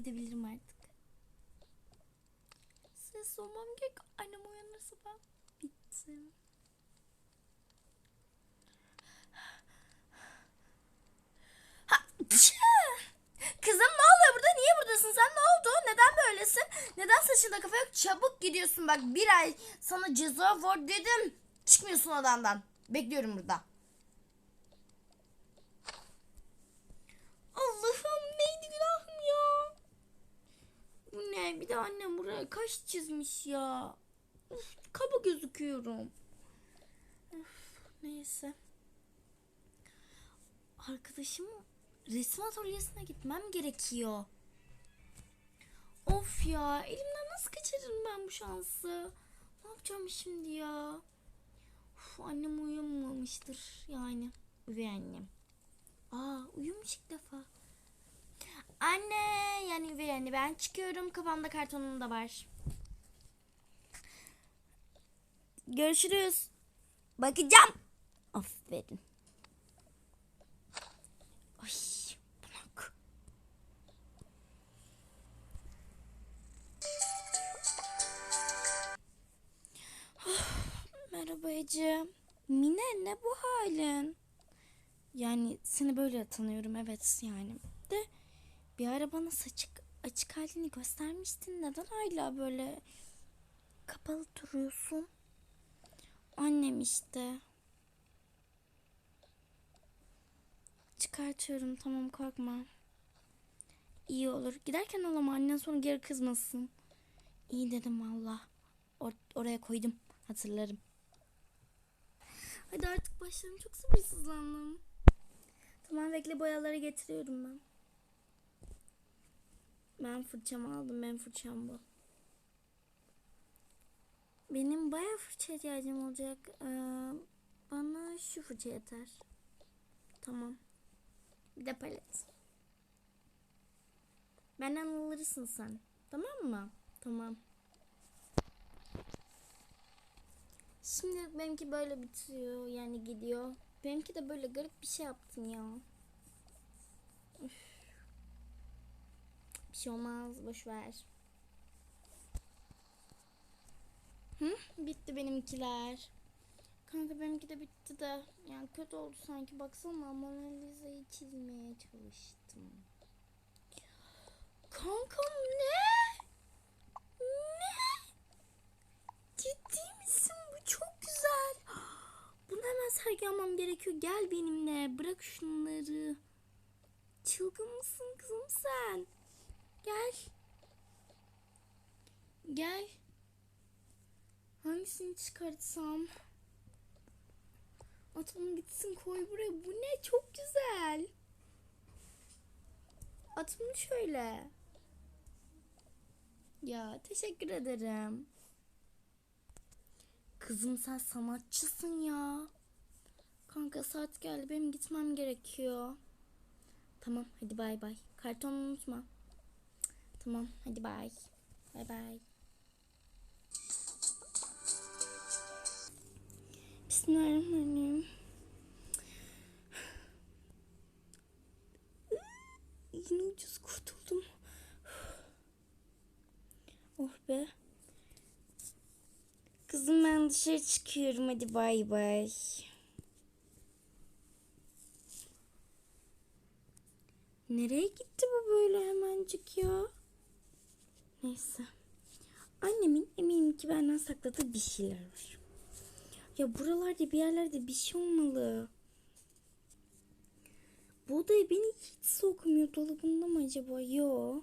Gidebilirim artık. Ses olmam gerek. Annem uyanırsa ben bittim. Kızım ne oluyor burada? Niye buradasın sen? Ne oldu? Neden böylesin? Neden saçında kafa yok? Çabuk gidiyorsun bak. Bir ay sana ceza var dedim. Çıkmıyorsun odandan. Bekliyorum burada. Allah'ım neydi günahım ya? Bu de annem buraya kaş çizmiş ya. Uf, kaba gözüküyorum. Uf, neyse. Arkadaşım resim atölyesine gitmem gerekiyor. Of ya elimden nasıl kaçırırım ben bu şansı? Ne yapacağım şimdi ya? Uf, annem uyumamıştır yani. Üvey annem. Aa uyumuş ilk defa. Anne yani anne ben çıkıyorum kafamda kartonum da var. Görüşürüz. Bakacağım. Aferin. Bırak. Merhaba Ece. Mine ne bu halin? Yani seni böyle tanıyorum evet yani. De bir ara bana saçık açık halini göstermiştin. Neden hala böyle kapalı duruyorsun? Annem işte. Çıkartıyorum tamam korkma. İyi olur. Giderken al annen sonra geri kızmasın. İyi dedim valla. Or- oraya koydum. Hatırlarım. Hadi artık başlayalım. Çok sabırsızlandım. Tamam bekle boyaları getiriyorum ben. Ben fırçamı aldım. Ben fırçam bu. Benim bayağı fırça ihtiyacım olacak. Ee, bana şu fırça yeter. Tamam. Bir de palet. Benden alırsın sen. Tamam mı? Tamam. Şimdi benimki böyle bitiyor. Yani gidiyor. Benimki de böyle garip bir şey yaptın ya. Üf. Bir şey olmaz. Boş ver. Hı? Bitti benimkiler. Kanka benimki de bitti de. Yani kötü oldu sanki. Baksana Mona Lisa'yı çizmeye çalıştım. Kankam ne? Ne? Ciddi misin? Bu çok güzel. Bunu hemen sergilemem gerekiyor. Gel benimle. Bırak şunları. Çılgın mısın kızım sen? Gel. Gel. Hangisini çıkartsam? At bunu gitsin koy buraya. Bu ne? Çok güzel. At bunu şöyle. Ya teşekkür ederim. Kızım sen sanatçısın ya. Kanka saat geldi benim gitmem gerekiyor. Tamam hadi bay bay. Karton unutma. Tamam hadi bay. Bay bay. Bismillahirrahmanirrahim. Yine ucuz kurtuldum. Oh be. Kızım ben dışarı çıkıyorum hadi bay bay. Nereye gitti bu böyle hemencik ya? Neyse. Annemin eminim ki benden sakladığı bir şeyler var. Ya buralarda bir yerlerde bir şey olmalı. Bu odaya beni hiç sokmuyor. Dolabında mı acaba? Yo.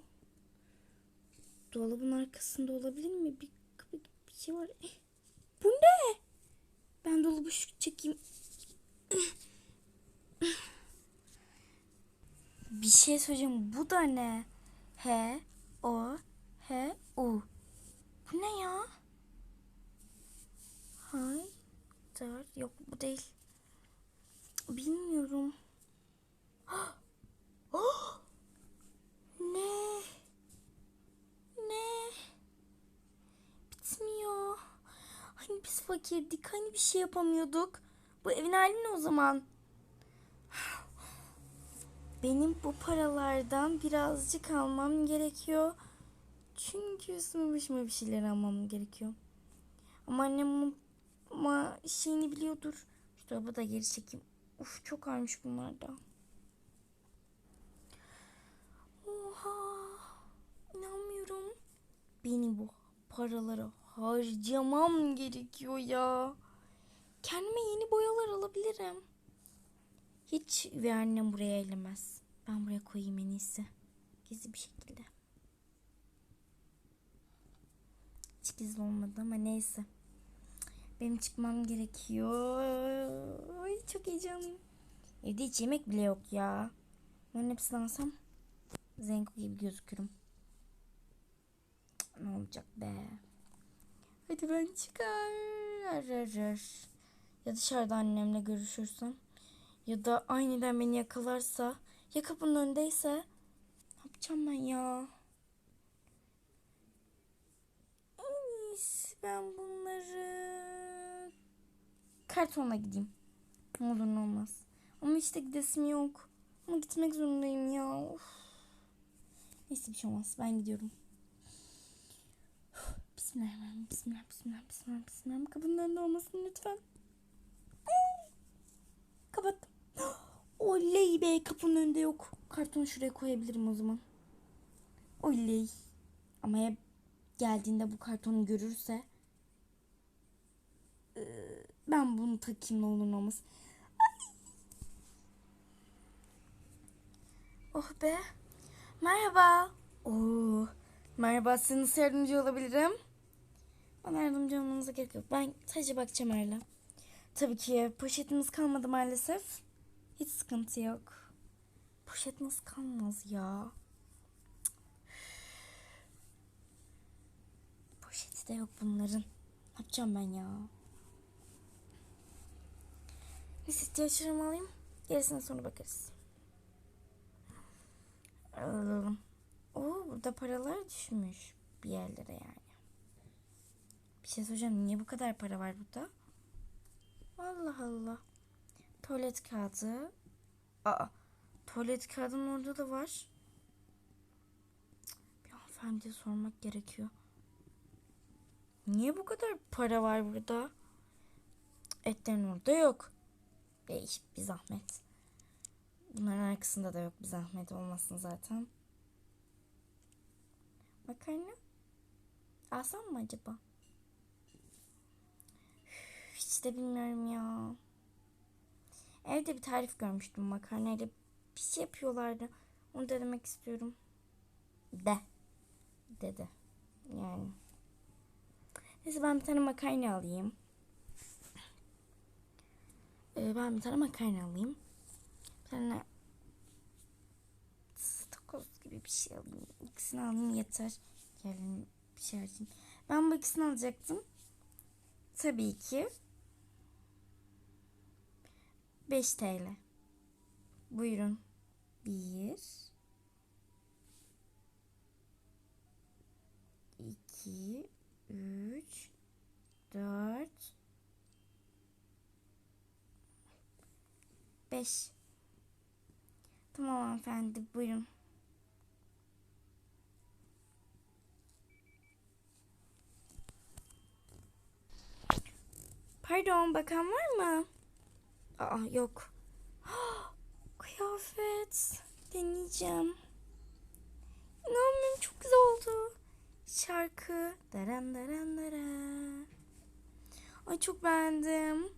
Dolabın arkasında olabilir mi? Bir gibi bir şey var. Eh, Bu ne? Ben dolabı şu çekeyim. Bir şey söyleyeceğim. Bu da ne? H O H U. Bu ne ya? Hay. Dört. Yok bu değil. Bilmiyorum. Oh! ne? Ne? Bitmiyor. Hani biz fakirdik. Hani bir şey yapamıyorduk. Bu evin hali ne o zaman? benim bu paralardan birazcık almam gerekiyor. Çünkü üstüme başıma bir şeyler almam gerekiyor. Ama annem ama şeyini biliyordur. Şu dolabı da geri çekeyim. Uf çok ağırmış bunlar da. Oha. İnanmıyorum. Benim bu paraları harcamam gerekiyor ya. Kendime yeni boyalar alabilirim. Hiç ve annem buraya ellemez. Ben buraya koyayım en iyisi. Gizli bir şekilde. Hiç gizli olmadı ama neyse. Benim çıkmam gerekiyor. Ay çok heyecanlıyım. Evde hiç yemek bile yok ya. Bunların hepsini alsam Zenko gibi gözükürüm. Ne olacak be? Hadi ben çıkar. Arar. Ya dışarıda annemle görüşürsem. Ya da aniden beni yakalarsa. Ya kapının önündeyse. Ne yapacağım ben ya? En iyisi ben bunları kartonla gideyim. Olur ne olmaz. Ama işte gidesim yok. Ama gitmek zorundayım ya. Of. Neyse bir şey olmaz. Ben gidiyorum. Bismillahirrahmanirrahim. Bismillah, bismillah, bismillah, bismillah. Kapının önünde olmasın lütfen. Kapattım. Oley be kapının önünde yok. Kartonu şuraya koyabilirim o zaman. Oley. Ama ya geldiğinde bu kartonu görürse ben bunu takayım ne olur olmaz. Oh be. Merhaba. Oo. Merhaba size nasıl yardımcı olabilirim? Bana yardımcı olmanıza gerek yok. Ben sadece bakacağım öyle. Tabii ki poşetimiz kalmadı maalesef. Hiç sıkıntı yok. Poşet nasıl kalmaz ya? Poşeti de yok bunların. Ne yapacağım ben ya? Neyse ihtiyaçlarımı alayım. Gerisine sonra bakarız. Alalım. Oo burada paralar düşmüş bir yerlere yani. Bir şey soracağım. Niye bu kadar para var burada? Allah Allah. Tuvalet kağıdı. Aa, tuvalet kağıdının orada da var. Bir hanımefendiye sormak gerekiyor. Niye bu kadar para var burada? Etlerin orada yok. Değiş bir zahmet. Bunların arkasında da yok bir zahmet olmasın zaten. Makarna? Alsam mı acaba? Hiç de bilmiyorum ya. Evde bir tarif görmüştüm makarnayla bir şey yapıyorlardı. Onu denemek istiyorum. De. Dedi. Yani. Neyse ben bir tane makarna alayım. Ee, ben bir tane makarna alayım. Bir tane takoz gibi bir şey alayım. İkisini alayım yeter. Gelin bir şey açayım. Ben bu ikisini alacaktım. Tabii ki 5 TL. Buyurun. 1 2 3 4 5 Tamam hanımefendi buyurun. Pardon bakan var mı? Aa yok. Kıyafet. Deneyeceğim. İnanmıyorum çok güzel oldu. Şarkı. Daran daran daran. Ay çok beğendim.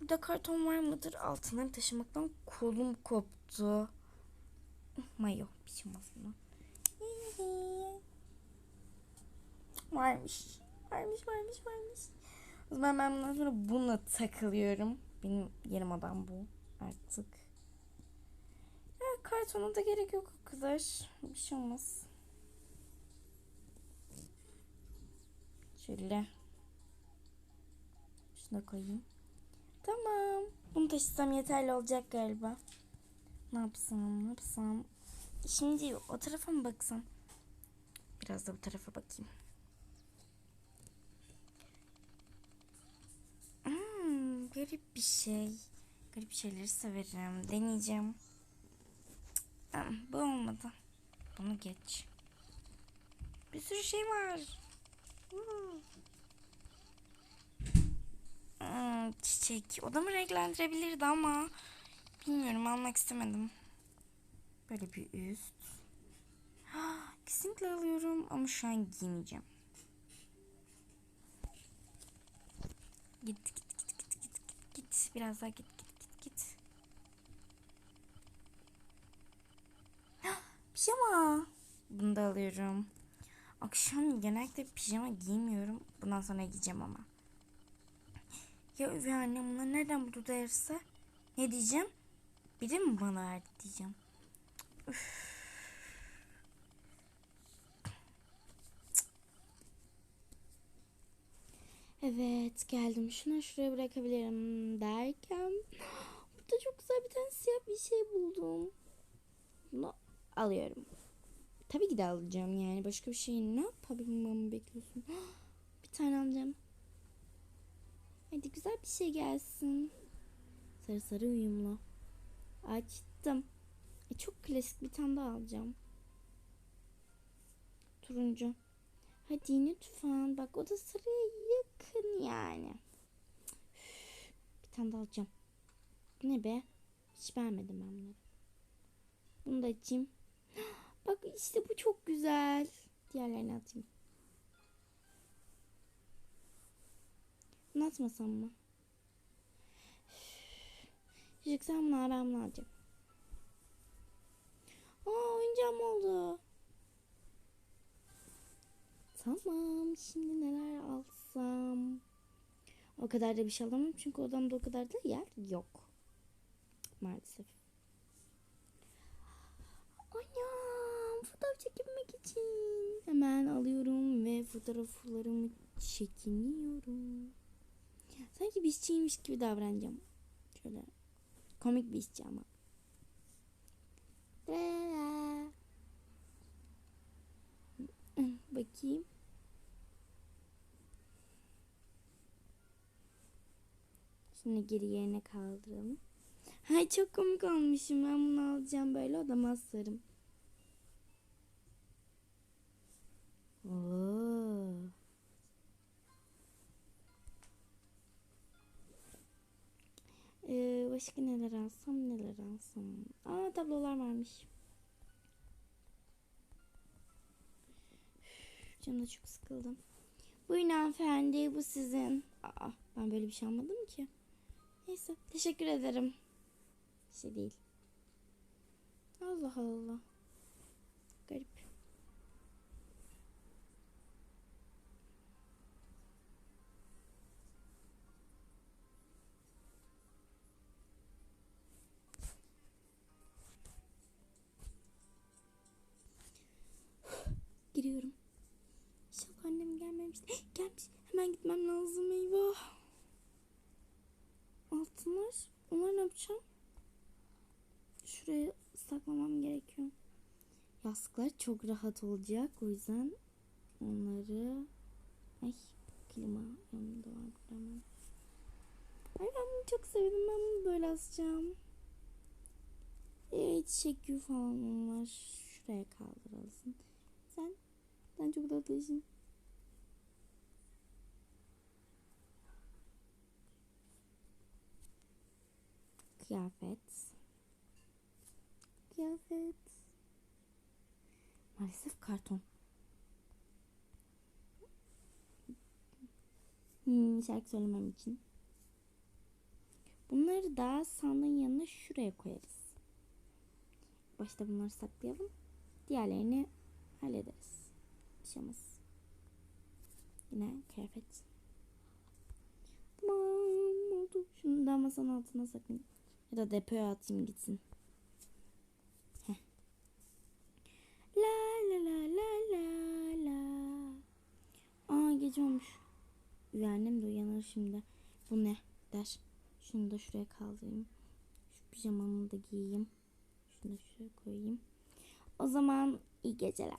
Burada karton var mıdır? Altınları taşımaktan kolum koptu. Mayo. Bir şey buna. Varmış. Varmış varmış varmış. O zaman ben bundan sonra bununla takılıyorum. Benim yerim adam bu artık. Ya kartona da gerek yok o kadar. Bir şey olmaz. Şöyle. Şunu da koyayım. Tamam. Bunu taşısam yeterli olacak galiba. Ne yapsam ne yapsam. Şimdi o tarafa mı baksam? Biraz da bu tarafa bakayım. Hmm, garip bir şey. Garip şeyleri severim. Deneyeceğim. Bu olmadı. Bunu geç. Bir sürü şey var. Hmm. Hmm, çiçek. Odamı renklendirebilirdi ama bilmiyorum almak istemedim. Böyle bir üst. Ah, Kesinlikle alıyorum ama şu an giymeyeceğim. Git git git git git git git. Biraz daha git git git git. Pijama. Bunu da alıyorum. Akşam genellikle pijama giymiyorum. Bundan sonra giyeceğim ama. Ya üvey annem bunları nereden buldu derse ne diyeceğim? Biri mi bana verdi diyeceğim. Evet geldim. Şunu şuraya bırakabilirim derken burada çok güzel bir tane siyah bir şey buldum. Bunu alıyorum. Tabii ki de alacağım yani. Başka bir şey ne yapabilmemi bekliyorsun? Bir tane alacağım. Güzel bir şey gelsin. Sarı sarı uyumlu. Açtım. E, çok klasik bir tane daha alacağım. Turuncu. Hadi lütfen. Bak o da sarıya yakın yani. Bir tane daha alacağım. Ne be? Hiç beğenmedim ben bunları. Bunu da açayım. Bak işte bu çok güzel. Diğerlerini atayım. Atmasam mı? Ben bunu alacağım. Aa oyuncağım oldu. Tamam şimdi neler alsam. O kadar da bir şey alamam çünkü odamda o kadar da yer yok. Maalesef. Anam fotoğraf çekinmek için hemen alıyorum ve fotoğraflarımı çekiniyorum. Sanki bir işçiymiş gibi davranacağım. Şöyle komik bir işçi ama. Bakayım. Şimdi geri yerine kaldıralım. Ay çok komik olmuşum. Ben bunu alacağım böyle odama asarım. Başka neler alsam neler alsam. Aa tablolar varmış. Üf, Canım da çok sıkıldım. Buyurun hanımefendi bu sizin. Aa ben böyle bir şey almadım ki. Neyse teşekkür ederim. Bir şey değil. Allah Allah. Garip. Giriyorum. İnşallah annem gelmemiştir. Gelmiş. Hemen gitmem lazım. Eyvah. Altınlar. Onları ne yapacağım? Şuraya saklamam gerekiyor. Yastıklar çok rahat olacak. O yüzden onları... Ay klima yanımda var hemen. Ay ben bunu çok sevdim. Ben bunu böyle asacağım. Ee, çiçek falan onlar. Şuraya kaldırılsın. Sen, sen çok tatlısın. Kıyafet. Kıyafet. Maalesef karton. Hmm, şarkı söylemem için. Bunları da sandığın yanına şuraya koyarız. Başta bunları saklayalım. Diğerlerini hallederiz. Pijamız. Yine kıyafet. Tamam oldu. Şunu da masanın altına saklayayım. Ya da depoya atayım gitsin. Üvey annem de uyanır şimdi. Bu ne der. Şunu da şuraya kaldırayım. Şu pijamamı da giyeyim. Şunu da şuraya koyayım. O zaman iyi geceler.